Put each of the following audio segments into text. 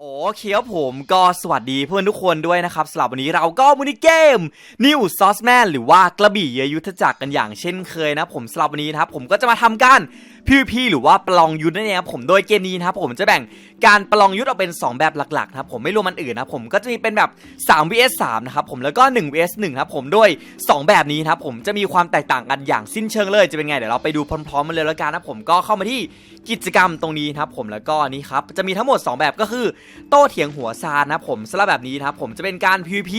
โอเคครับผมก็สวัสดีเพื่อนทุกคนด้วยนะครับสำหรับวันนี้เราก็มูนิเกมนิวซอสแมนหรือว่ากระบี่ยยุทธจักรกันอย่างเช่นเคยนะผมสำหรับวันนี้นะครับผมก็จะมาทำการ PVP หรือว่าประลองยุทธนั่นเองครับผมโดยเกมนี้นะครับผมจะแบ่งการประลองยุทธออกเป็น 2 แบบหลักๆนะครับผมไม่รวมมันอื่นนะครับผมก็จะมีเป็นแบบ 3 vs 3นะครับผมแล้วก็1 vs 1ครับผมโดย 2 แบบนี้นะครับผมจะมีความแตกต่างกันอย่างสิ้นเชิงเลยจะเป็นไงเดี๋ยวเราไปดูพร้อมๆกันเลยแล้วกันนะผมก็เข้ามาที่กิจกรรมตรงนี้นะครับผมแล้วก็นี่ครับจะมีทั้งหมด 2 แบบก็คือโต้เถียงหัวซานนะครับผมสำหรับแบบนี้นะครับผมจะเป็นการ PVP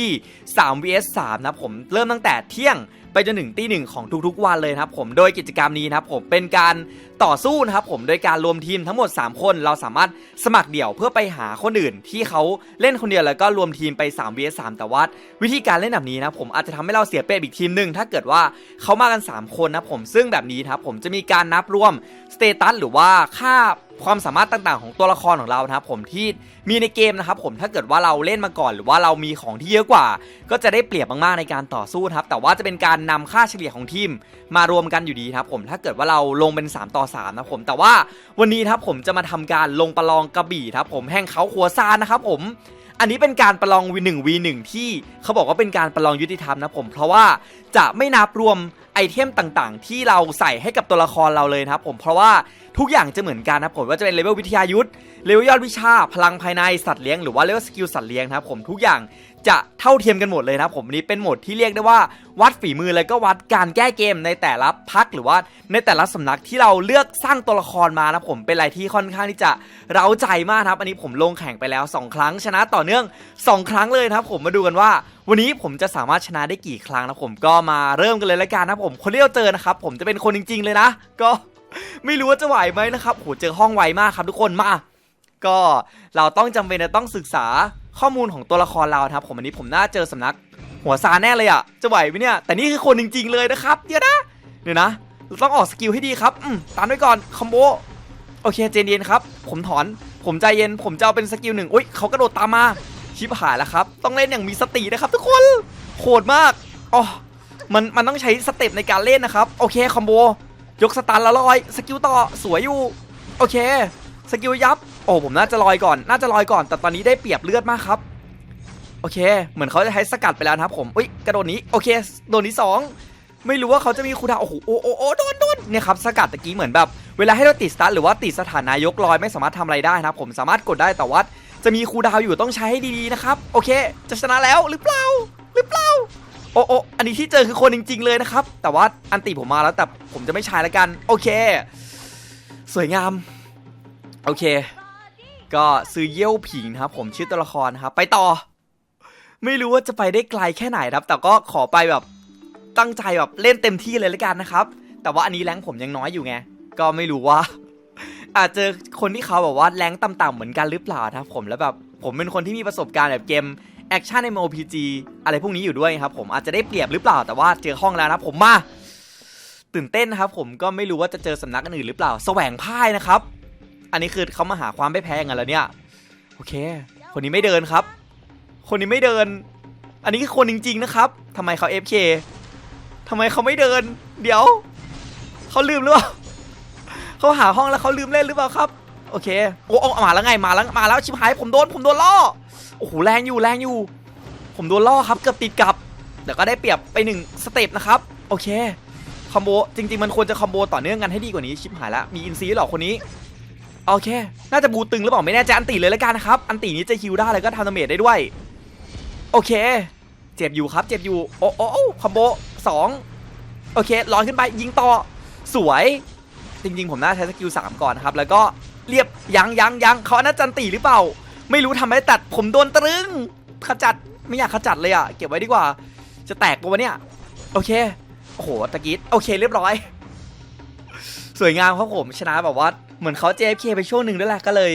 3 vs 3นะครับผมเริ่มตั้งแต่เที่ยง ไปจนถึงตีหนึ่งของทุกๆวันเลยนะครับผมโดยกิจกรรมนี้นะครับผมเป็นการต่อสู้นะครับผมโดยการรวมทีมทั้งหมด 3 คนเราสามารถสมัครเดี่ยวเพื่อไปหาคนอื่น ที่เขาเล่นคนเดียวแล้วก็รวมทีมไป3 vs 3แต่ว่าวิธีการเล่นแบบนี้นะผมอาจจะทำให้เราเสียเปรียบอีกทีมหนึ่งถ้าเกิดว่าเขามากัน 3 คนนะผมซึ่งแบบนี้นะครับผมจะมีการนับรวมสเตตัสหรือว่าค่า ความสามารถต่างๆ ของตัวละครของเรานะครับผมที่มีในเกมนะครับผมถ้าเกิดว่าเราเล่นมาก่อน หรือว่าเรามีของที่เยอะกว่า ก็จะได้เปรียบมากๆในการต่อสู้ครับแต่ว่าจะเป็นการนำค่าเฉลี่ยของทีมมารวมกันอยู่ดีครับผมถ้าเกิดว่าเราลงเป็น 3 ต่อ3นะครับผมแต่ว่าวันนี้ครับผมจะมาทำการลงประลองกระบี่ครับผมแห่งเขาขัวซานนะครับผมอันนี้เป็นการประลอง V1 V1 ที่เขาบอกว่าเป็นการประลองยุติธรรมนะผม เพราะว่าจะไม่นับรวมไอเทมต่างๆ ที่เราใส่ให้กับตัวละครเราเลยนะครับผมเพราะว่า ทุกอย่างจะเหมือนกันนะผมว่าจะเป็นเลเวลวิทยายุทธเลเวลยอดวิชาพลังภายในสัตว์เลี้ยงหรือว่าเลเวลสกิลสัตว์เลี้ยงนะครับผมทุกอย่างจะเท่าเทียมกันหมดเลยนะผมนี้เป็นโหมดที่เรียกได้ว่าวัดฝีมือแล้วก็วัดการแก้เกมในแต่ละพักหรือว่าในแต่ละสำนักที่เราเลือกสร้างตัวละครมานะผมเป็นอะไรที่ค่อนข้างที่จะเร้าใจมากนะครับ อันนี้ผมลงแข่งไปแล้ว 2 ครั้งชนะต่อเนื่อง 2 ครั้งเลยนะครับผมมาดูกันว่า วันนี้ผมจะสามารถชนะได้กี่ครั้งนะผมก็มาเริ่มกันเลยละกันนะผมคนที่เราเจอนะครับผมจะเป็นคนจริง ๆ เลยนะ ก็ ไม่รู้ว่าจะไหวไหมนะครับโหเจอห้องไวมากครับทุกคนมาก็เราต้องจำเป็นจะต้องศึกษาข้อมูลของตัวละครเราครับ ผมอันนี้ผมน่าเจอสำนักหัวซาแน่เลยอะจะไหวไหมเนี่ยแต่นี่คือคนจริง ๆ เลยนะครับเดี๋ยวนะเดี๋ยวนะเราต้องออกสกิลให้ดีครับอืมตันไว้ก่อนคอมโบโอเคเจนเย็นครับ ผมถอน ผมใจเย็น ผมจะเอาเป็นสกิลหนึ่งอุ้ยเขากระโดดตามมาชิบหายแล้วครับ ต้องเล่นอย่างมีสตินะครับ ทุกคนโหดมากอ๋อมันมันต้องใช้สเต็ปในการเล่นนะครับ โอเคคอมโบ ยกสตันแล้วลอยสกิลต่อสวยอยู่โอเคสกิลยับโอ้ผมน่าจะลอยก่อนน่าจะลอยก่อน แต่ตอนนี้ได้เปรียบเลือดมากครับโอเค เหมือนเขาจะใช้สกัดไปแล้วนะครับผมอุ้ยกระโดดนี้โอเคโดนที่สองไม่รู้ว่าเขาจะมีคูดาวโอ้โหโอ้โอ้โอ้โดนโดนเนี่ยครับสกัดตะกี้เหมือนแบบ เวลาให้เราติดสตาร์หรือว่าติดสถานะยกลอยไม่สามารถทำอะไรได้นะครับผมสามารถกดได้แต่ว่าจะมีคูดาวอยู่ต้องใช้ให้ดีๆนะครับโอเค จะชนะแล้วหรือเปล่าหรือเปล่า โอ้โอ้อันนี้ที่เจอคือคนจริง ๆ เลยนะครับ แต่ว่าอันติผมมาแล้วแต่ผมจะไม่ใช้แล้วกัน โอเค สวยงาม โอเค ก็ซื้อเยี่ยวผิงนะครับ ผมชื่อตัวละครนะครับ ไปต่อ ไม่รู้ว่าจะไปได้ไกลแค่ไหนครับ แต่ก็ขอไปแบบตั้งใจแบบเล่นเต็มที่เลยละกันนะครับ แต่ว่าอันนี้แรงผมยังน้อยอยู่ไง ก็ไม่รู้ว่า อาจจอคนที่เขาแบบว่าแรงต่ำๆเหมือนกันหรือเปล่านะครับผมแล้วแบบผมเป็นคนที่มีประสบการณ์แบบเกม แอคชั่นใน MOPG อะไรพวกนี้อยู่ด้วยครับผมอาจจะได้เปรียบหรือเปล่าแต่ว่าเจอห้องแล้วนะผมมา ตื่นเต้นครับผมก็ไม่รู้ว่าจะเจอสำนักอื่นหรือเปล่า แสวงพ่ายนะครับ อันนี้คือเขามาหาความไม่แพ้กันแล้วเนี่ยโอเค คนนี้ไม่เดินครับ คนนี้ไม่เดิน อันนี้คือคนจริง ๆ นะครับทำไมเขา FK ทำไมเขาไม่เดิน เดี๋ยวเขาลืมหรือเปล่าเขาหาห้องแล้วเขาลืมเล่นหรือเปล่าครับ โอเคโอ้โอ้มาแล้วไงมาแล้วมาแล้วชิบหายผมโดนผมโดนล่อ โอ้โหแรงอยู่แรงอยู่ ผมโดนล่อครับเกือบติดกับเดี๋ยวก็ได้เปรียบไปหนึ่งสเต็ปนะครับ โอเคคอมโบจริง ๆ มันควรจะคอมโบต่อเนื่องกันให้ดีกว่านี้ชิบหายแล้วมีอินซีหรอคนนี้โอเค น่าจะบูตึงหรือเปล่าไม่แน่ใจอันตีเลยแล้วกันนะครับ อันตีนี้จะฮิวได้แล้วก็ทำดาเมจได้ด้วย โอเค เจ็บอยู่ครับ เจ็บอยู่ โอ้โอ้โอ้คอมโบสองโอเคลอยขึ้นไปยิงต่อ สวย จริง ๆ ผมน่าใช้สกิลสามก่อนนะครับ แล้วก็เรียบยังยังยังเขาน่าจันตีหรือเปล่า ไม่รู้ทำไมตัดผมโดนตรึง ขจัดไม่อยากขจัดเลยอะ เก็บไว้ดีกว่า จะแตกปะวะเนี่ย โอเค โอ้โหตะกี้โอเคเรียบร้อย สวยงามครับผมชนะแบบว่าเหมือนเขา JFK ไปช่วงหนึ่งด้วยแหละก็เลย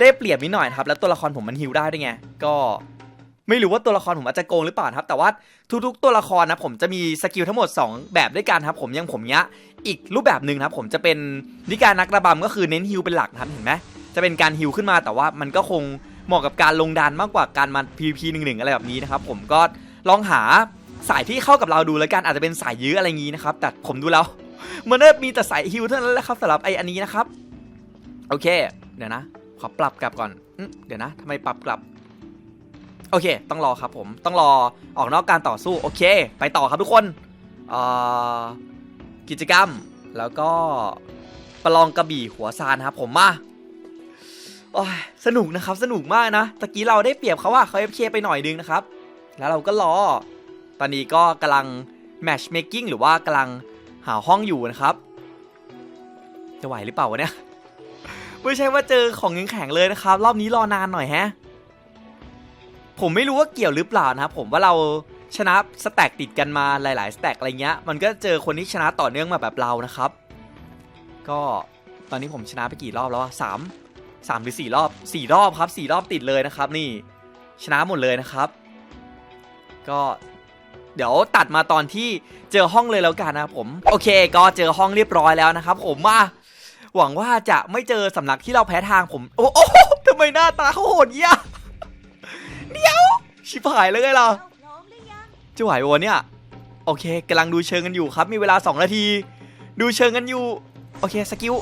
ได้เปรียบนิดหน่อยครับ แล้วตัวละครผมมันฮิวได้ด้วยไง ก็ไม่รู้ว่าตัวละครผมอาจจะโกงหรือเปล่าครับ แต่ว่าทุกๆ ตัวละครนะผมจะมีสกิลทั้งหมด 2 แบบด้วยกันครับผมยังผมเนี้ยอีกรูปแบบหนึ่งครับผมจะเป็นนิการนักระบำก็คือเน้นฮิวเป็นหลักนะครับเห็นไหม จะเป็นการฮิวขึ้นมาแต่ว่ามันก็คงเหมาะกับการลงดันมากกว่าการมา PVP หนึ่งหนึ่งอะไรแบบนี้นะครับผมก็ลองหาสายที่เข้ากับเราดูแล้วกันอาจจะเป็นสายยื้ออะไรอย่างนี้นะครับแต่ผมดูแล้วมันน่ามีแต่สายฮิวเท่านั้นแหละครับสำหรับไออันนี้นะครับโอเค เดี๋ยวนะ ขอปรับกลับก่อนเดี๋ยวนะทำไมปรับกลับ โอเค ต้องรอครับผมต้องรอออกนอกการต่อสู้โอเค ไปต่อครับทุกคนกิจกรรมแล้วก็ประลองกระบี่หัวซานครับผมมา โอ้ยสนุกนะครับสนุกมากนะตะกี้เราได้เปรียบเขาว่าเขาเอฟเคไปหน่อยนึงนะครับ แล้วเราก็รอ ตอนนี้ก็กำลัง matchmaking หรือว่ากำลังหาห้องอยู่นะครับ จะไหวหรือเปล่าวะเนี่ย ไม่ใช่ว่าเจอของแข็งๆเลยนะครับ รอบนี้รอนานหน่อยแฮะ ผมไม่รู้ว่าเกี่ยวหรือเปล่านะครับผมว่าเราชนะสแต็กติดกันมาหลาย ๆ สแต็กอะไรเงี้ย มันก็เจอคนที่ชนะต่อเนื่องมาแบบเรานะครับ ก็ตอนนี้ผมชนะไปกี่รอบแล้วอะสาม สามหรือสี่รอบสี่รอบครับสี่รอบติดเลยนะครับ นี่ชนะหมดเลยนะครับ ก็เดี๋ยวตัดมาตอนที่เจอห้องเลยแล้วกันนะครับผม โอเค ก็เจอห้องเรียบร้อยแล้วนะครับ ผมมาหวังว่าจะไม่เจอสำนักที่เราแพ้ทางผม โอ้โอ้ทำไมหน้าตาเขาโหดเยี่ยเดี๋ยว ชิบหายเลยไงล่ะพร้อมหรอจะไหววะเนี่ย โอเคกำลังดูเชิงกันอยู่ครับ มีเวลา 2 นาที ดูเชิงกันอยู่ โอเค สกิล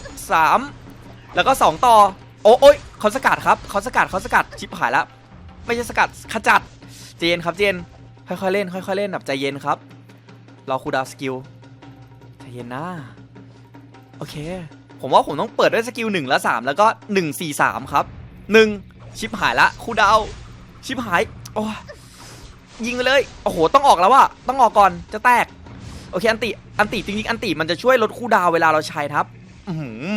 3แล้วก็ 2 ต่อ โอ้ยเขาสกัดครับเขาสกัดเขาสกัดชิบหายแล้วไม่ใช่สกัดขจัดเจนครับเจนค่อยๆเล่น ค่อยๆเล่นแบบใจเย็นครับรอคูดาวสกิลใจเย็นนะโอเค ผมว่าผมต้องเปิดด้วยสกิล1และ3 แล้วก็ 1 4 3 ครับ 1 ชิบหายละคูดาวชิบหายโอ้ยิงเลย โอ้โห ต้องออกแล้วอะต้องออกก่อนจะแตก โอเค อันติ อันติจริงๆอันติมันจะช่วยลดคูดาวเวลาเราใช้ครับ อือหือ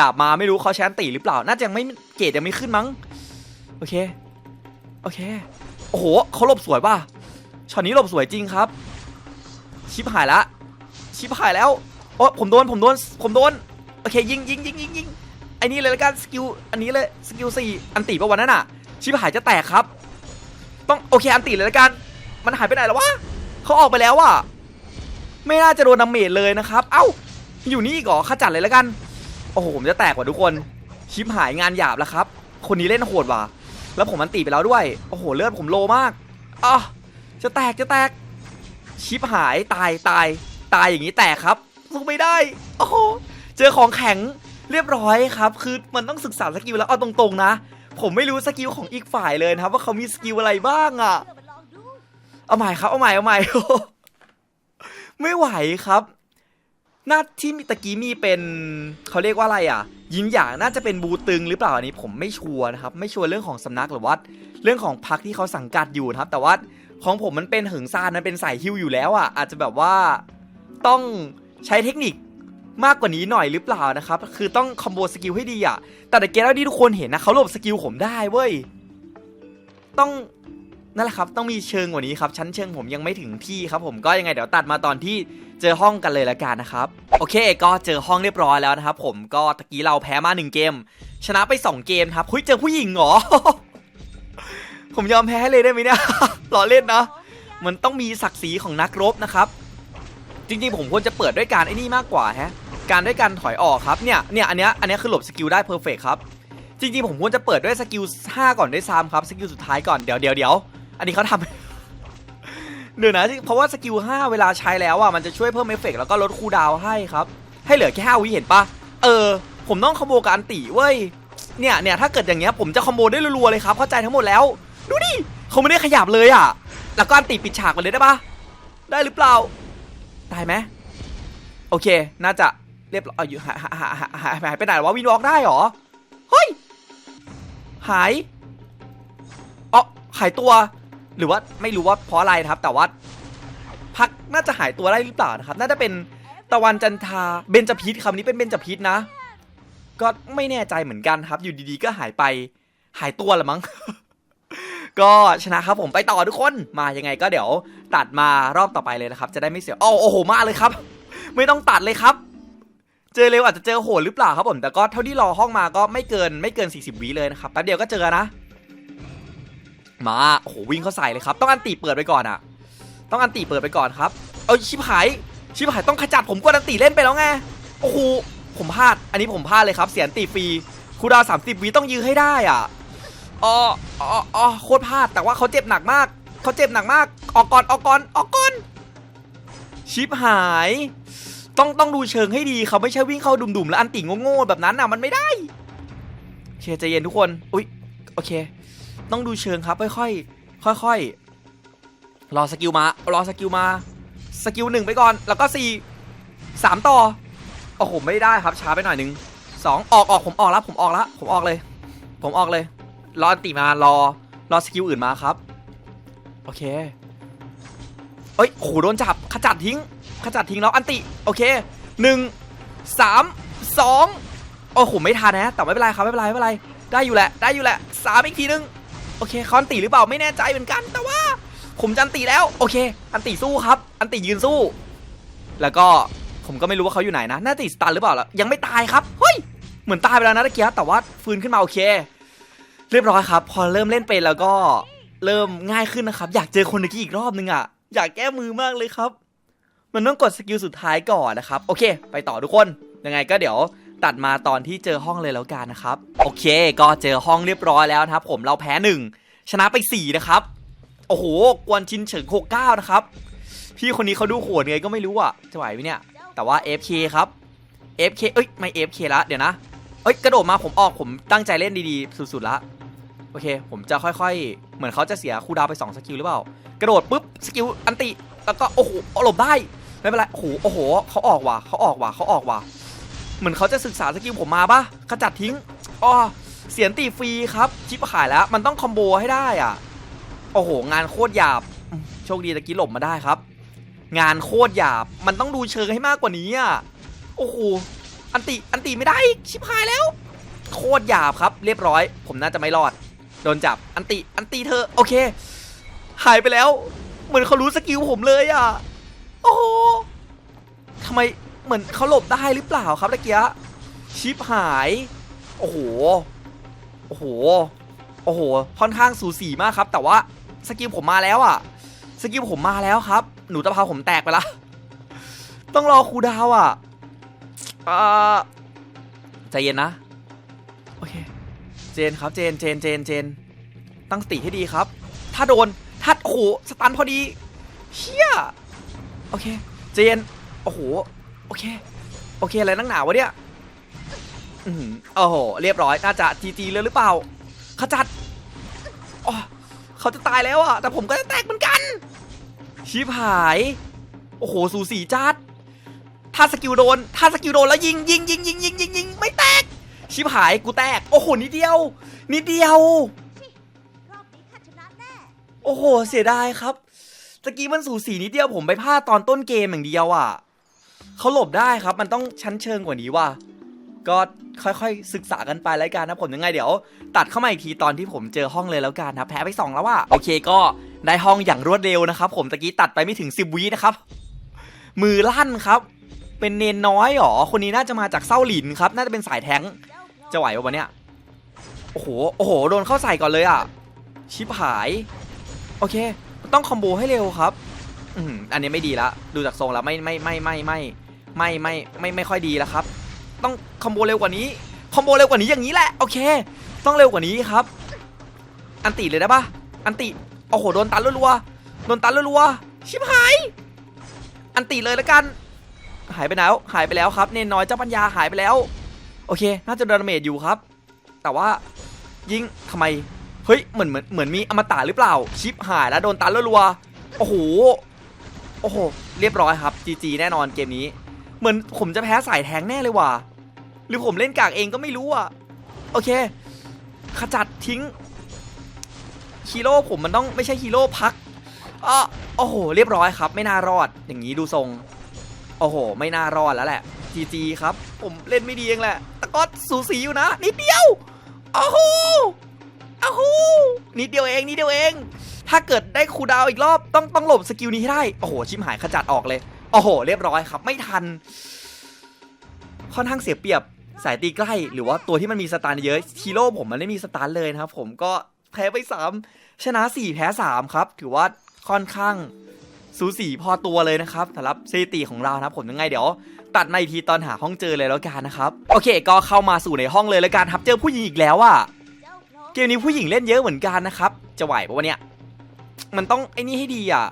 ดาบมาไม่รู้เขาใช้อันติหรือเปล่า น่าจะยังไม่เกรดยังไม่ขึ้นมั้ง โอเค โอเค โอ้โหเขาหลบสวยป่ะ ช็อตนี้หลบสวยจริงครับ ชิบหายละ ชิบหายแล้ว โอ้ผมโดน ผมโดน ผมโดน โอเค ยิงยิงยิงยิงยิงไอ้นี่เลยละกันสกิล อันนี้เลย สกิลสี่อันติปะวันนั้นอะชิบหายจะแตกครับ ต้องโอเค อันติเลยละกัน มันหายไปไหนแล้ววะเขาออกไปแล้วอะไม่น่าจะโดนดาเมจเลยนะครับ เอ้า อยู่นี่อีกเหรอขจัดเลยละกัน โอ้โหผมจะแตกกว่ะทุกคนชิปหายงานหยาบแล้วครับ คนนี้เล่นโหดว่ะ แล้วผมอันติไปแล้วด้วย โอ้โหเลือดผมโลมากอะจะแตกจะแตก ชิปหายตายตายตายอย่างนี้แตกครับสู้ไม่ได้ โอ้โหเจอของแข็งเรียบร้อยครับ คือมันต้องศึกษาสกิลแล้วเอาตรงๆนะ ผมไม่รู้สกิลของอีกฝ่ายเลยนะครับ ว่าเขามีสกิลอะไรบ้างอะเพื่อมาลองดูเอาใหม่ครับเอาใหม่เอาใหม่ไม่ไหวครับ หน้าที่มีตะกี้มีเป็นเขาเรียกว่าอะไรอะ ยิงอย่างน่าจะเป็นบูตึงหรือเปล่าอันนี้ผมไม่ชัวร์นะครับ ไม่ชัวร์เรื่องของสำนักหรือว่าเรื่องของพักที่เขาสังกัดอยู่นะครับ แต่ว่าของผมมันเป็นหึงซานมันเป็นสายฮิวอยู่แล้วอะอาจจะแบบว่าต้องใช้เทคนิคมากกว่านี้หน่อยหรือเปล่านะครับ คือต้องคอมโบสกิลให้ดีอะ แต่ตะเกียบที่ทุกคนเห็นนะเขาหลบสกิลผมได้เว้ย ต้อง นั่นแหละครับต้องมีเชิงกว่านี้ครับชั้นเชิงผมยังไม่ถึงที่ครับผมก็ยังไงเดี๋ยวตัดมาตอนที่เจอห้องกันเลยละกันนะครับโอเค ก็เจอห้องเรียบร้อยแล้วนะครับผมก็ตะกี้เราแพ้มา1เกม ชนะไป 2 เกมครับเฮ้ยเจอผู้หญิงเหรอผมยอมแพ้เลยได้ไหมเนี่ยล้อเล่นนะมันต้องมีศักดิ์ศรีของนักรบนะครับ จริงๆผมควรจะเปิดด้วยการไอ้นี่มากกว่าฮะการด้วยการถอยออกครับเนี่ยเนี่ยอันเนี้ยอันเนี้ยคือหลบสกิลได้เพอร์เฟกครับจริงๆผมควรจะเปิดด้วยสกิล5ก่อนด้วยซ้ำครับสกิลสุดท้ายก่อนเดี๋ยวเดี๋ยวเดี๋ยว อันนี้เขาทำเดี๋ยวนะเพราะว่าสกิล5เวลาใช้แล้วอะมันจะช่วยเพิ่มเอฟเฟกต์แล้วก็ลดคูดาวให้ครับ ให้เหลือแค่5วิเห็นปะเออ ผมต้องคอมโบกับอันติเว้ยเนี่ยเนี่ยถ้าเกิดอย่างเงี้ยผมจะคอมโบได้รัวๆเลยครับเข้าใจทั้งหมดแล้ว ดูดิเขาไม่ได้ขยับเลยอะ แล้วก็อันติปิดฉากไปเลยได้ปะได้หรือเปล่าตายไหมโอเค น่าจะเรียบร้อยอยู่หายหายหายหายหายไปไหนวะวินวอล์กได้เหรอ เฮ้ย หายอ๋อหายตัว หรือว่าไม่รู้ว่าเพราะอะไรนะครับ แต่ว่าพักน่าจะหายตัวได้หรือเปล่านะครับ น่าจะเป็นตะวันจันทาเบญจพิษคำนี้เป็นเบญจพิษนะ ก็ไม่แน่ใจเหมือนกันครับ อยู่ดีๆก็หายไปหายตัวละมั้งก็ชนะครับผมไปต่อทุกคนมายังไงก็เดี๋ยวตัดมารอบต่อไปเลยนะครับ จะได้ไม่เสียอ้โอ้โหมาเลยครับ ไม่ต้องตัดเลยครับ เจอเร็วอาจจะเจอโหดหรือเปล่าครับผมแต่ก็เท่าที่รอห้องมาก็ไม่เกินไม่เกิน 40วิเลยนะครับแป๊บเดียวก็เจอนะ มาโอ้โหวิ่งเข้าใส่เลยครับ ต้องอันตีเปิดไปก่อนอะต้องอันตีเปิดไปก่อนครับ เอาชิบหายชิบหายต้องขจัดผมกดอันตีเล่นไปแล้วไงโอ้โหผมพลาด อันนี้ผมพลาดเลยครับ เสียอันตีฟรีคูดาวสามสิบวิต้องยื้อให้ได้อะอ๋ออ๋ออ๋อโคตรพลาดแต่ว่าเขาเจ็บหนักมากเขาเจ็บหนักมาก ออกก่อนออกก่อนออกก่อนชิปหาย ต้องต้องดูเชิงให้ดีเขาไม่ใช่วิ่งเข้าดุ่มๆแล้วอันติงโง่ๆแบบนั้นอะมันไม่ได้เคใจเย็นทุกคน อุ๊ยโอเค ต้องดูเชิงครับ ค่อยๆค่อยๆรอสกิลมารอสกิลมาสกิลหนึ่งไปก่อนแล้วก็สี่สามต่อโอ้โหไม่ได้ครับช้าไปหน่อยนึงสองออกออกผมออกแล้วผมออกแล้วผมออกเลย ผมออกเลยรออันติมารอรอสกิลอื่นมาครับโอเคเอ้ยโหโดนจับขจัดทิ้งขจัดทิ้งแล้วอันติโอเคหนึ่งสามสองโอ้โหไม่ทันนะ แต่ไม่เป็นไรครับไม่เป็นไรไม่เป็นไร ได้อยู่แหละได้อยู่แหละสามอีกทีนึง โอเคเขาอันติหรือเปล่าไม่แน่ใจเหมือนกัน แต่ว่า ผมจันติแล้ว โอเค อันติสู้ครับ อันติยืนสู้ แล้วก็ผมก็ไม่รู้ว่าเขาอยู่ไหนนะน่าติดสตันหรือเปล่าล่ะยังไม่ตายครับเฮ้ยเหมือนตายไปแล้วนะตะเกียแต่ว่าฟื้นขึ้นมาโอเค เรียบร้อยครับ พอเริ่มเล่นเป็นแล้วก็เริ่มง่ายขึ้นนะครับ อยากเจอคนเมื่อกี้อีกรอบนึงอะอยากแก้มือมากเลยครับ มันต้องกดสกิลสุดท้ายก่อนนะครับ โอเค ไปต่อทุกคนยังไงก็เดี๋ยว ตัดมาตอนที่เจอห้องเลยแล้วกันนะครับ โอเค ก็เจอห้องเรียบร้อยแล้วนะครับ ผมเราแพ้หนึ่งชนะไปสี่นะครับ โอ้โห กวนชินเฉิงหกเก้านะครับ พี่คนนี้เขาดูโหดไงก็ไม่รู้อะจะไหวไหมเนี่ย แต่ว่า FK ครับ FK เอ้ยไม่ FK ละเดี๋ยวนะเอ้ยกระโดดมาผมออกผมตั้งใจเล่นดีๆ สุดๆละโอเค ผมจะค่อยๆ เหมือนเขาจะเสียคูดาวไป2สกิลหรือเปล่า กระโดดปุ๊บสกิลอันติแล้วก็โอ้โหหลบได้ไม่เป็นไรโอ้โหโอ้โหเขาออกว่ะเขาออกว่ะเขาออกว่ะ เหมือนเขาจะศึกษาสกิลผมมาปะขจัดทิ้งอ๋อเสียนตีฟรีครับ ชิปหายแล้วมันต้องคอมโบให้ได้อะ โอ้โห งานโคตรหยาบ โชคดีตะกี้หลบมาได้ครับ งานโคตรหยาบ มันต้องดูเชิงให้มากกว่านี้อะ โอ้โห อันติ อันติไม่ได้ ชิบหายแล้ว โคตรหยาบครับ เรียบร้อย ผมน่าจะไม่รอด โดนจับ อันติ อันติเธอ โอเค หายไปแล้ว เหมือนเขารู้สกิลผมเลยอะ โอ้โหทำไม เหมือนเขาหลบได้หรือเปล่าครับตะเกียชิปหาย โอ้โห โอ้โห โอ้โห ค่อนข้างสูสีมากครับ แต่ว่าสกิลผมมาแล้วอะ สกิลผมมาแล้วครับ หนูตะเภาผมแตกไปละ ต้องรอครูดาวอะอ่าใจเย็นนะ โอเค เจนครับ เจน เจน เจน เจน ตั้งสติให้ดีครับ ถ้าโดน ถ้าโอ้โห สตันพอดี เชี่ย โอเค เจน โอ้โห อเค โอเค อะไรนักหนาวะเนี่ยอืออโอ้โห เรียบร้อย น่าจะจีจีเลยหรือเปล่า ขจัดอ๋อเขาจะตายแล้วอะ แต่ผมก็จะแตกเหมือนกัน ชิบหาย โอ้โห สูสีจัด ถ้าสกิลโดน ถ้าสกิลโดนแล้วยิงยิงยิงยิงยิงยิงยิงไม่แตก ชิบหาย กูแตก โอ้โห นิดเดียว นิดเดียว โอ้โห เสียดายครับตะกี้มันสูสีนิดเดียวผมไปพลาดตอนต้นเกมอย่างเดียวอะ เขาหลบได้ครับ มันต้องชั้นเชิงกว่านี้ว่ะก็ค่อยๆ ศึกษากันไปแล้วกันนะผมยังไงเดี๋ยว ตัดเข้ามาอีกทีตอนที่ผมเจอห้องเลยแล้วกันนะแพ้ไปสองแล้วว่ะโอเคก็ได้ห้องอย่างรวดเร็วนะครับ ผมตะกี้ตัดไปไม่ถึง 10วินะครับ มือลั่นครับ เป็นเนนน้อยหรอคนนี้น่าจะมาจากเส้าหลินครับ น่าจะเป็นสายแท้งจะไหวปะวะเนี่ยโอ้โหโอ้โหโดนเข้าใส่ก่อนเลยอะชิบหาย โอเค ต้องคอมโบให้เร็วครับ อืมอันนี้ไม่ดีละดูจากทรงแล้วไม่ไม่ไม่ไม่ไม่ไม่ ไม่ไม่ไม่ไม่ค่อยดีแล้วครับ ต้องคอมโบเร็วกว่านี้คอมโบเร็วกว่านี้อย่างนี้แหละโอเค ต้องเร็วกว่านี้ครับ อันติเลยได้ปะอันติโอ้โหโดนตันรัวๆโดนตันรัวๆชิบหายอันติเลยแล้วกัน หายไปแล้วหายไปแล้วครับ เนนน้อยเจ้าปัญญาหายไปแล้ว โอเค น่าจะโดนดาเมจอยู่ครับ แต่ว่ายิงทำไมเฮ้ยเหมือนเหมือนเหมือนมีอมตะหรือเปล่า ชิปหายแล้วโดนตันรัวๆโอ้โหโอ้โหเรียบร้อยครับจีจีแน่นอนเกมนี้ เหมือนผมจะแพ้สายแทงแน่เลยว่ะ หรือผมเล่นกากเองก็ไม่รู้อะ โอเค ขจัดทิ้งฮีโร่ผมมันต้องไม่ใช่ฮีโร่พักอะโอ้โห เรียบร้อยครับ ไม่น่ารอด อย่างนี้ดูทรง โอ้โห ไม่น่ารอดแล้วแหละจีจีครับ ผมเล่นไม่ดีเองแหละ แต่ก็สูสีอยู่นะ นิดเดียวโอ้โหโอ้าวนิดเดียวเอง นิดเดียวเอง ถ้าเกิดได้คูดาวอีกรอบ ต้องต้องหลบสกิลนี้ให้ได้ โอ้โห ชิมหายขจัดออกเลย โอ้โห เรียบร้อยครับ ไม่ทัน ค่อนข้างเสียเปรียบสายตีใกล้ หรือว่าตัวที่มันมีสตาร์เยอะฮีโร่ผมมันไม่มีสตาร์เลยนะครับ ผมก็แพ้ไป3ชนะ4แพ้3ครับ ถือว่าค่อนข้างสูสีพอตัวเลยนะครับสำหรับสถิติของเรานะครับผมยังไงเดี๋ยว ตัดมาอีกทีตอนหาห้องเจอเลยแล้วกันนะครับ โอเค ก็เข้ามาสู่ในห้องเลยแล้วกันครับเจอผู้หญิงอีกแล้วอะเจ้าพร้อมเกมนี้ผู้หญิงเล่นเยอะเหมือนกันนะครับ จะไหวปะวะเนี่ยมันต้องไอ้นี่ให้ดีอะ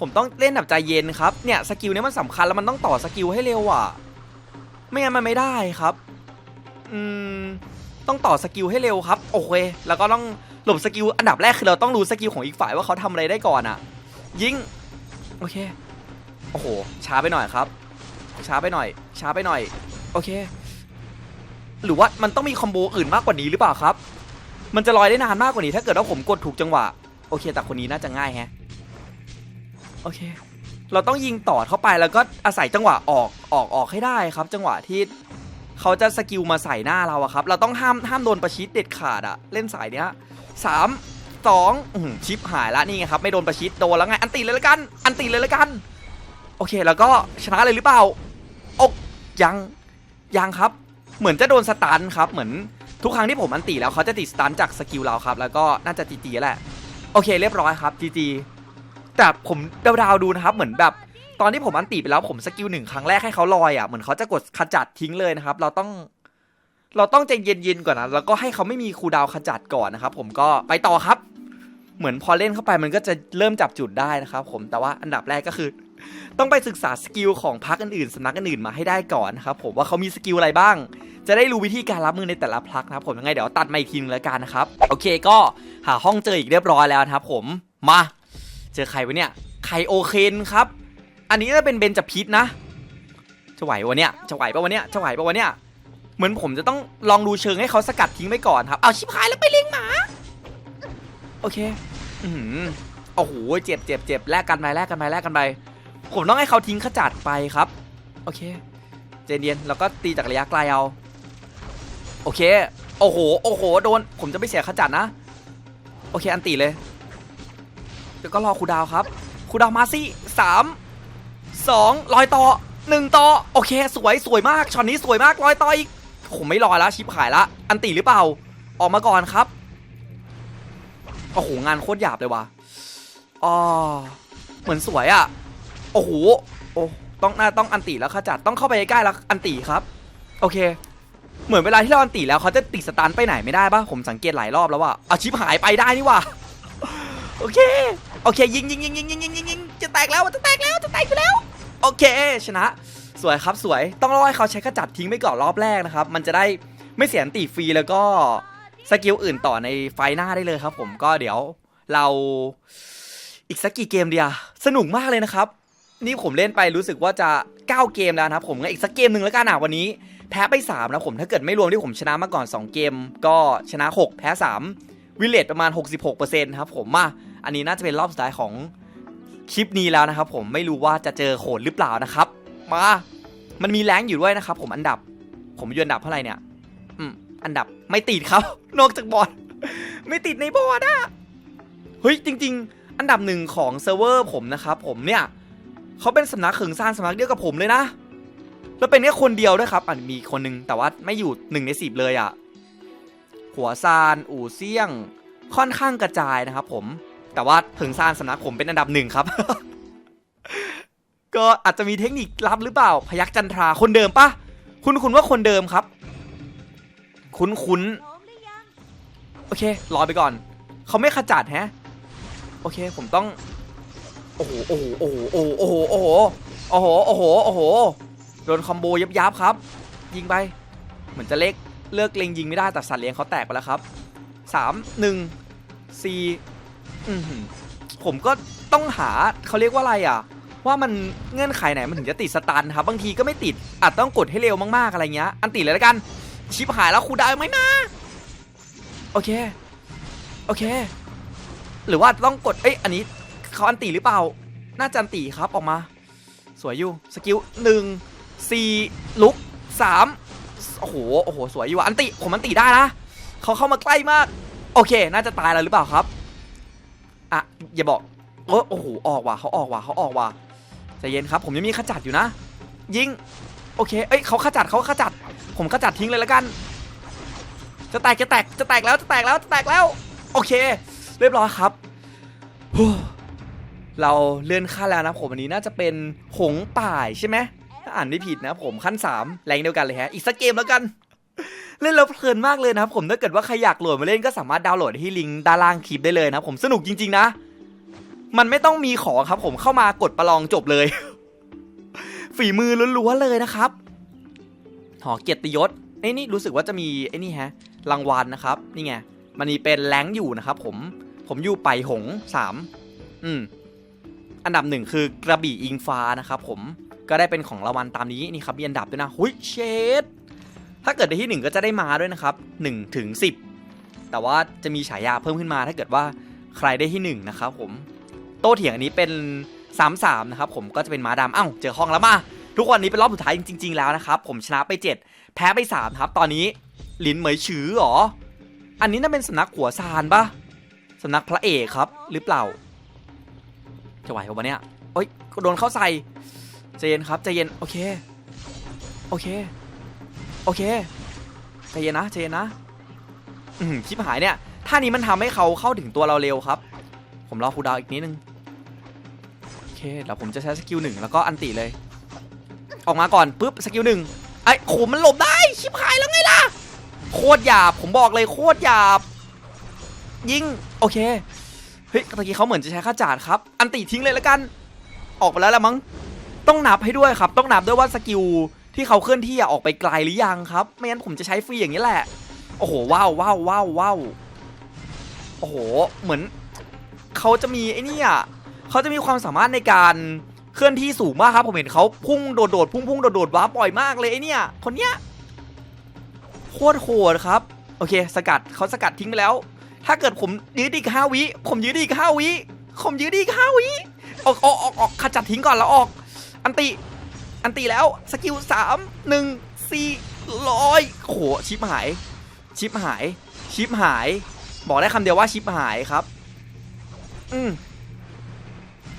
ผมต้องเล่นแบบใจเย็นครับ เนี่ยสกิลนี้มันสำคัญแล้วมันต้องต่อสกิลให้เร็วอะ ไม่งั้นมันไม่ได้ครับ อืม ต้องต่อสกิลให้เร็วครับ โอเค แล้วก็ต้องหลบสกิลอันดับแรกคือเราต้องรู้สกิลของอีกฝ่ายว่าเขาทำอะไรได้ก่อนอะ ยิง โอเค โอ้โห ช้าไปหน่อยครับ ช้าไปหน่อย ช้าไปหน่อย โอเค หรือว่ามันต้องมีคอมโบอื่นมากกว่านี้หรือเปล่าครับ มันจะลอยได้นานมากกว่านี้ ถ้าเกิดว่าผมกดถูกจังหวะ โอเค แต่คนนี้น่าจะง่ายแฮะ โอเค เราต้องยิงต่อเข้าไปแล้วก็อาศัยจังหวะออกออกออกให้ได้ครับ จังหวะที่เขาจะสกิลมาใส่หน้าเราอะครับ เราต้องห้ามห้ามโดนประชิดเด็ดขาดอะเล่นสายเนี้ยสามสองชิปหายละนี่ไงครับ ไม่โดนประชิดโดนแล้วไงอันตีเลยละกัน อันตีเลยละกัน โอเคแล้วก็ชนะเลยหรือเปล่าอกยังยังครับ เหมือนจะโดนสตันครับ เหมือนทุกครั้งที่ผมอันตีแล้วเขาจะติดสตันจากสกิลเราครับ แล้วก็น่าจะจีจีแหละ โอเคเรียบร้อยครับจีจี แต่ผมดาๆดูนะครับเหมือนแบบตอนที่ผมอันตีไปแล้วผมสกิลหนึ่งครั้งแรกให้เขาลอยอะเหมือนเขาจะกดขจัดทิ้งเลยนะครับ เราต้อง เราต้องใจเย็นๆก่อนนะแล้วก็ให้เขาไม่มีคูดาวขจัดก่อนนะครับ ผมก็ไปต่อครับ เหมือนพอเล่นเข้าไปมันก็จะเริ่มจับจุดได้นะครับ ผมแต่ว่าอันดับแรกก็คือ ต้องไปศึกษาสกิลของพรรคอื่นๆสำนักอื่นๆมาให้ได้ก่อนนะครับผมว่าเขามีสกิลอะไรบ้าง จะได้รู้วิธีการรับมือในแต่ละพรรคนะครับ ผมยังไงเดี๋ยวตัดมาอีกทีนึงแล้วกันนะครับโอเคก็หาห้องเจออีกเรียบร้อยแล้วนะครับ ผมมา เจอใครวะเนี่ยไคโอเคนครับ อันนี้จะเป็นเบนจพิษนะจะไหววะเนี่ยจะไหวปะวะเนี่ยจะไหวปะวะเนี่ยเหมือนผมจะต้องลองดูเชิงให้เขาสกัดทิ้งไปก่อนครับ เอาชิบหายแล้วไปเลี้ยงหมา โอเค อือหือโอ้โหเจ็บเจ็บเจ็บแลกกันไปแลกกันไปแลกกันไป ผมต้องให้เขาทิ้งขจัดไปครับ โอเค เจนเย็นแล้วก็ตีจากระยะไกลเอา โอเค โอ้โห โอ้โห โดน ผมจะไม่เสียขจัดนะ โอเค อันตีเลย เดี๋ยวก็รอครูดาวครับครูดาวมาสิสามสองลอยต่อหนึ่งต่อโอเค สวยสวยมากช็อตนี้สวยมากลอยต่ออีกผมไม่รอแล้วชิปหายละอันตีหรือเปล่า ออกมาก่อนครับโอ้โหงานโคตรหยาบเลยว่ะอ๋อเหมือนสวยอะ่ะโอ้โหโอ้ต้องน่าต้องอันตีแล้วขจัดต้องเข้าไปใกล้แล้วอันตีครับ โอเค เหมือนเวลาที่เราอันตีแล้วเขาจะติดสตันไปไหนไม่ได้ปะผมสังเกตหลายรอบแล้วว่าเอาชิปหายไปได้นี่ว่ะโอเค โอเคยิงยิงยิงยิงยิงยิงยิงยิงจะแตกแล้วจะแตกแล้วจะแตกอยู่แล้ว โอเค ชนะ สวยครับสวยต้องรอให้เขาใช้ขจัดทิ้งไปก่อนรอบแรกนะครับ มันจะได้ไม่เสียอันตีฟรีแล้วก็สกิลอื่นต่อในไฟหน้าได้เลยครับ ผมก็เดี๋ยวเราอีกสักกี่เกมเดียวสนุกมากเลยนะครับ นี่ผมเล่นไปรู้สึกว่าจะ 9 เกมแล้วนะครับผมงั้นอีกสักเกมหนึ่งแล้วกันอะวันนี้ แพ้ไป3นะผมถ้าเกิดไม่รวมที่ผมชนะมาก่อน 2 เกม ก็ชนะ 6 แพ้ 3 วิลเลตประมาณ 66%ครับผมมา อันนี้น่าจะเป็นรอบสุดท้ายของคลิปนี้แล้วนะครับ ผมไม่รู้ว่าจะเจอโขนหรือเปล่านะครับ มา มันมีแรงอยู่ด้วยนะครับ ผมอันดับ ผมอยู่อันดับเท่าไหร่เนี่ย อืม อันดับไม่ติดครับ นอกจากบอดไม่ติดในบอดอะเฮ้ยจริง ๆ อันดับหนึ่งของเซิร์ฟเวอร์ผมนะครับผมเนี่ยเขาเป็นสำนักขิงซ่านสำนักเดียวกับผมเลยนะแล้วเป็นแค่คนเดียวด้วยครับอะมีคนหนึงแต่ว่าไม่อยู่หนึ่งในสิบเลยอะหัวซานอู่เซี่ยงค่อนข้างกระจายนะครับผม แต่ว่าเถิงซานสำนักผมเป็นอันดับหนึ่งครับ ก็อาจจะมีเทคนิคลับหรือเปล่า พยักจันทราคนเดิมปะคุณคุณว่าคนเดิมครับ คุ้นคุ้นโอเค รอไปก่อน เขาไม่ขจัดแฮะ โอเค ผมต้อง โอ้โห โอ้โห โอ้โห โอ้โห โอ้โห โอ้โห โอ้โห โอ้โห โอ้โห โดนคอมโบยับยับๆครับ ยิงไป เหมือนจะเล็ก เลิกเล็งยิงไม่ได้แต่สัตว์เลี้ยงเขาแตกไปแล้วครับสามหนึ่งสี่ อือหือผมก็ต้องหาเขาเรียกว่าอะไรอะ ว่ามันเงื่อนไขไหนมันถึงจะติดสตันครับบางทีก็ไม่ติดอาจต้องกดให้เร็วมากๆอะไรเงี้ย อันติเลยแล้วกัน ชิปหายแล้วครูดาวยังไม่มาโอเค โอเค หรือว่าต้องกดเอ้ยอันนี้เขาอันติหรือเปล่า น่าจะอันติครับออกมา สวยอยู่สกิลหนึ่งสี่ลุกสามโอ้โหโอ้โหสวยอยู่อะอันติผมอันติได้นะเขาเข้ามาใกล้มาก โอเค น่าจะตายแล้วหรือเปล่าครับ อย่าบอกเออโอ้โหออกว่ะเขาออกว่ะเขาออกว่ะใจเย็นครับ ผมยังมีขจัดอยู่นะ ยิงโอเคเอ้ยเขาขจัดเขาขจัด ผมขจัดทิ้งเลยแล้วกัน จะแตกจะแตกจะแตกแล้วจะแตกแล้วจะแตกแล้ว โอเค เรียบร้อยครับเราเลื่อนขั้นแล้วนะผมอันนี้น่าจะเป็นหงป่ายใช่ไหมถ้าอ่านไม่ผิดนะผมขั้น3แรงเดียวกันเลยฮะอีกสักเกมแล้วกันเล่นแล้วเพลินมากเลยนะครับผมถ้าเกิดว่าใครอยากโหลดมาเล่นก็สามารถดาวน์โหลดที่ลิงก์ด้านล่างคลิปได้เลยนะผมสนุกจริงๆนะ มันไม่ต้องมีของครับ ผมเข้ามากดประลองจบเลย ฝีมือล้วนๆเลยนะครับ หอเกียรติยศไอ้นี่รู้สึกว่าจะมีไอ้นี่ฮะ รางวัลนะครับ นี่ไง มันมีเป็นแรงอยู่นะครับ ผม ผมอยู่ไปหงสามอืม อันดับหนึ่งคือกระบี่อิงฟ้านะครับ ผม ก็ได้เป็นของรางวัลตามนี้นี่ครับมีอันดับด้วยนะ หุยเชดถ้าเกิดได้ที่หนึ่งก็จะได้มาด้วยนะครับหนึ่งถึงสิบแต่ว่าจะมีฉายาเพิ่มขึ้นมาถ้าเกิดว่าใครได้ที่หนึ่งนะครับผม โต้เถียงอันนี้เป็นสามสามนะครับผมก็จะเป็นม้าดำเอ้าเจอห้องแล้วมา ทุกวันนี้เป็นรอบสุดท้ายจริง ๆ แล้วนะครับผมชนะไป 7 แพ้ไป3ครับตอนนี้ลินเหมยฉือหรอ อันนี้น่าเป็นสำนักหัวซานปะสำนักพระเอกครับ หรือเปล่าจะไหวปะวะเนี่ยโอ๊ยโดนเข้าใส่ใจเย็นครับใจเย็นโอเคโอเคโอเคใจเย็นนะใจเย็นนะอืมชิบหายเนี่ยท่านี้มันทำให้เขาเข้าถึงตัวเราเร็วครับ ผมรอครูดาวอีกนิดนึง เคเดี๋ยวผมจะใช้สกิลหนึ่งแล้วก็อันติเลย ออกมาก่อนปุ๊บสกิลหนึ่งไอ้โขมันหลบได้ชิบหายแล้วไงล่ะ โคตรหยาบผมบอกเลยโคตรหยาบ ยิงโอเคเฮ้ยตะกี้เขาเหมือนจะใช้ข้าจาดครับ อันติทิ้งเลยแล้วกัน ออกไปแล้วละมั้งต้องนับให้ด้วยครับ ต้องนับด้วยว่าสกิลที่เขาเคลื่อนที่อออกไปไกลหรือยังครับ ไม่งั้นผมจะใช้ฟรีอย่างนี้แหละ โอ้โหว้าวว้าวว้าวว้าวโอ้โหเหมือนเขาจะมีไอ้นี่อะ เขาจะมีความสามารถในการเคลื่อนที่สูงมากครับผมเห็นเขาพุ่งโดดโดดๆพุ่งพุ่งโดดโดดๆว้าปล่อยมากเลยไอเนี่ยคนเนี้ยโคตรโหดครับ โอเค สกัดเขาสกัดทิ้งไปแล้ว ถ้าเกิดผมยืดอีกห้าวิผมยืดอีกห้าวิผมยืดอีกห้าวิออกออกออกออกขจัดทิ้งก่อนแล้วออก อันติอันติแล้วสกิลสามหนึ่งสี่ร้อยโอ้โหชิปหาย ชิปหาย ชิปหาย บอกได้คำเดียวว่าชิปหายครับ อืม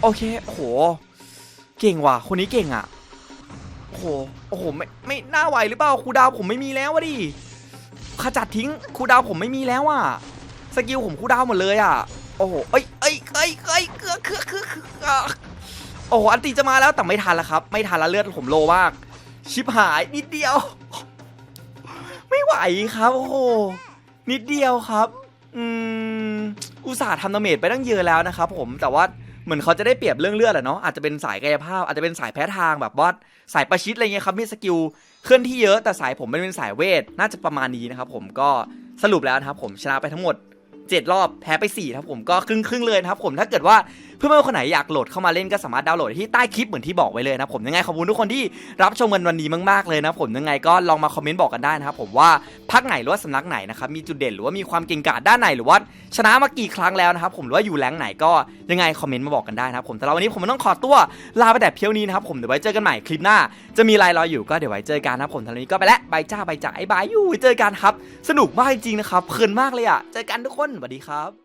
โอเคโห เก่งว่ะ คนนี้เก่งอะโอ้โหโอ้โหไม่ไม่น่าไหวหรือเปล่าครูดาวผมไม่มีแล้ววะดิขจัดทิ้งครูดาวผมไม่มีแล้วอะสกิลผมครูดาวหมดเลยอะโอ้โหเอ้ยเอ้ยเอ้ยเอ้ยเกือเกือเกือเกือโอ้โหอันตีจะมาแล้วแต่ไม่ทันแล้วครับ ไม่ทันแล้วเลือดผมโลมาก ชิบหายนิดเดียว ไม่ไหวครับโอ้โหนิดเดียวครับ อืมอุตส่าห์ทำดาเมจไปตั้งเยอะแล้วนะครับผมแต่ว่า เหมือนเขาจะได้เปรียบเรื่องเลือดแหละเนาะอาจจะเป็นสายกายภาพอาจจะเป็นสายแพ้ทางแบบว่าสายประชิดอะไรเงี้ยครับมีสกิลเคลื่อนที่เยอะแต่สายผมไม่เป็นสายเวทน่าจะประมาณนี้นะครับผมก็สรุปแล้วนะครับผมชนะไปทั้งหมด 7 รอบแพ้ไป4ครับผมก็ครึ่งครึ่งๆเลยนะครับผมถ้าเกิดว่า เพื่อนๆคนไหนอยากโหลดเข้ามาเล่นก็สามารถดาวน์โหลดที่ใต้คลิปเหมือนที่บอกไว้เลยนะผมยังไงขอบคุณทุกคนที่รับชมกันวันนี้มากๆเลยนะผมยังไงก็ลองมาคอมเมนต์บอกกันได้นะครับผมว่าพักไหนหรือว่าสำนักไหนนะครับมีจุดเด่นหรือว่ามีความเก่งกาจด้านไหนหรือว่าชนะมากี่ครั้งแล้วนะครับผมหรือว่าอยู่แรงไหนก็ยังไงคอมเมนต์มาบอกกันได้นะครับผมแต่เราวันนี้ผมต้องขอตัวลาไปแต่เพียวนี้นะครับผมเดี๋ยวไว้เจอกันใหม่คลิปหน้า จะมีอะไรรออยู่ก็เดี๋ยวไว้เจอกันนะครับผมทางนี้ก็ไปแล้วบายจ้าบายจ้าไอ้บายอยู่เจอกันครับ สนุกมากจริงๆนะครับเพลินมากเลยอะเจอกันทุกคนสวัสดีครับ